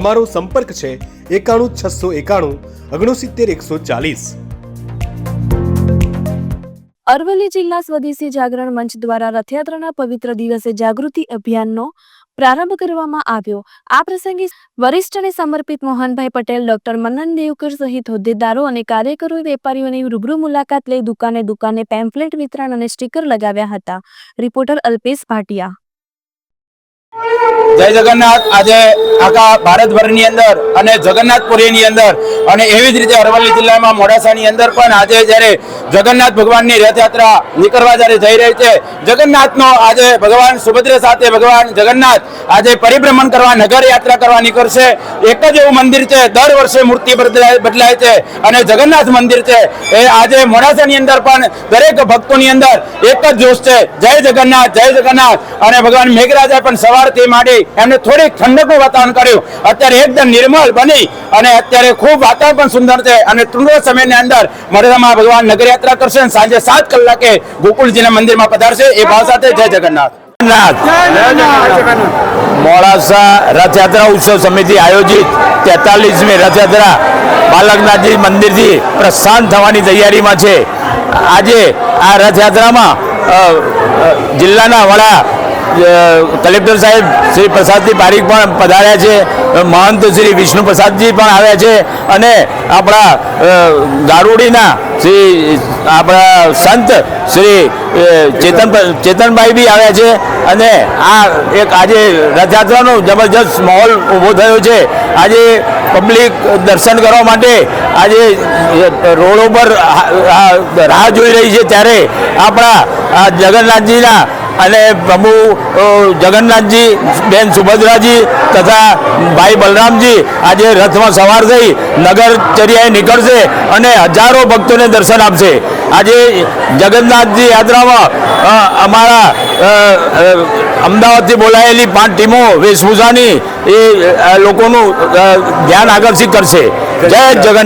અમારો સંપર્ક છે એકાણું છસો એકાણું ઓગણસિત્તેર એકસો ચાલીસ. અરવલ્લી જિલ્લા સ્વદેશી જાગરણ મંચ દ્વારા રથયાત્રાના પવિત્ર દિવસે જાગૃતિ અભિયાનનો પ્રારંભ કરવામાં આવ્યો. આ પ્રસંગે વરિષ્ઠને સમર્પિત મોહનભાઈ પટેલ, ડોક્ટર મનન દેવકર સહિત હોદ્દેદારો અને કાર્યકરો, વેપારીઓની રૂબરૂ મુલાકાત લઈ દુકાને દુકાને પેમ્ફલેટ વિતરણ અને સ્ટીકર લગાવ્યા હતા. રિપોર્ટર અલ્પેશ ભાટિયા. જય જગન્નાથ. આજે આખા ભારતભરની અંદર અને જગન્નાથપુરીની અંદર અને એવી જ રીતે અરવલ્લી જિલ્લામાં મોડાસાની અંદર પણ આજે જ્યારે જગન્નાથ ભગવાનની રથયાત્રા નીકળવા જ્યારે જઈ રહી છે, જગન્નાથનો આજે ભગવાન સુભદ્રા સાથે ભગવાન જગન્નાથ આજે પરિભ્રમણ કરવા નગર યાત્રા કરવા નીકળશે. એક જ એવું મંદિર છે, દર વર્ષે મૂર્તિ બદલાય છે અને જગન્નાથ મંદિર છે. એ આજે મોડાસાની અંદર પણ દરેક ભક્તોની અંદર એક જ જોશ છે. જય જગન્નાથ જય જગન્નાથ. અને ભગવાન મેઘરાજા પણ સવારથી માટે એમને થોડીક ઠંડકનું વાતાવરણ કર્યું. અત્યારે એકદમ નિર્મળ બની અને અત્યારે ખૂબ વાતાવરણ પણ સુંદર છે. અને ટૂંક સમયની અંદર મોડાસામાં ભગવાન નગરયાત્રા કરશે સાંજે સાત કલાકે ગોકુળજીના મંદિરમાં પધારશે. એ ભાવ સાથે જય જગન્નાથ. મોડાસા રથયાત્રા ઉત્સવ સમિતિ આયોજિત તેતાલીસમી રથયાત્રા બાલકનાથજી મંદિરથી પ્રસ્થાન થવાની તૈયારીમાં છે. આજે આ રથયાત્રામાં જિલ્લાના વડા કલેક્ટર સાહેબ, શ્રી પ્રસાદજી પારીખ પણ પધાર્યા છે. મહંત શ્રી વિષ્ણુ પ્રસાદજી પણ આવ્યા છે. અને આપણા ગારુડીના શ્રી, આપણા સંત શ્રી ચેતન ચેતનભાઈ બી આવ્યા છે. અને આ એક આજે રથયાત્રાનો જબરજસ્ત માહોલ ઊભો થયો છે. આજે પબ્લિક દર્શન કરવા માટે આજે રોડો પર રાહ જોઈ રહી છે. ત્યારે આપણા, આ જગન્નાથજીના અને પ્રભુ જગન્નાથજી બેન સુભદ્રાજી તથા ભાઈ બલરામજી આજે રથમાં સવાર થઈ નગરચર્યાએ નીકળશે અને હજારો ભક્તોને દર્શન આપશે. આજે જગન્નાથજી યાત્રામાં અમારા અમદાવાદથી બોલાયેલી પાંચ ટીમો વેશભૂષાની એ લોકોનું ધ્યાન આકર્ષિત કરશે. જય જગન્નાથ.